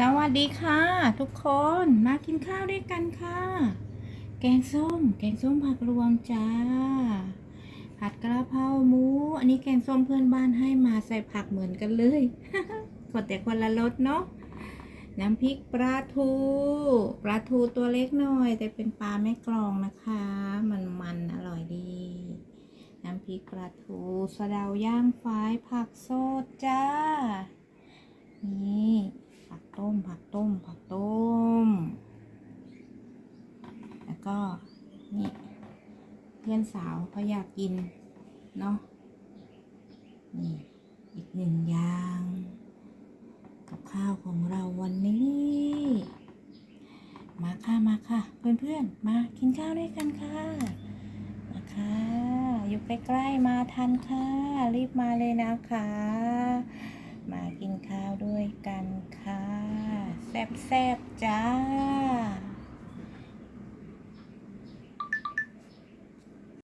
สวัสดีค่ะ ทุกคนมากินข้าวด้วยกันค่ะ แกงส้ม แกงส้มผักรวมจ้า ผัดกระเพราหมู อันนี้แกงส้มเพื่อนบ้านให้มาใส่ผักเหมือนกันเลยกดแต่คนละรสเนาะน้ำพริกปลาทูปลาทูตัวเล็กหน่อย แต่เป็นปลาแม่กลองนะคะ มันมันๆอร่อยดี น้ำพริกปลาทูสะเดาย่างฝายผักสดจ้า นี่ผักต้ม ผักต้ม ผักต้ม แล้ว ก็นี่เพื่อนสาวเขาอยากกินเนาะนี่อีกหนึ่งอย่าง กับข้าวของเราวันนี้ มาค่ะมาค่ะ เพื่อนๆ มากินข้าวด้วยกันค่ะมาค่ะ อยู่ใกล้ๆมาทันค่ะ รีบมาเลยนะคะ มากินข้าวด้วยกันค่ะ แซ่บๆจ้า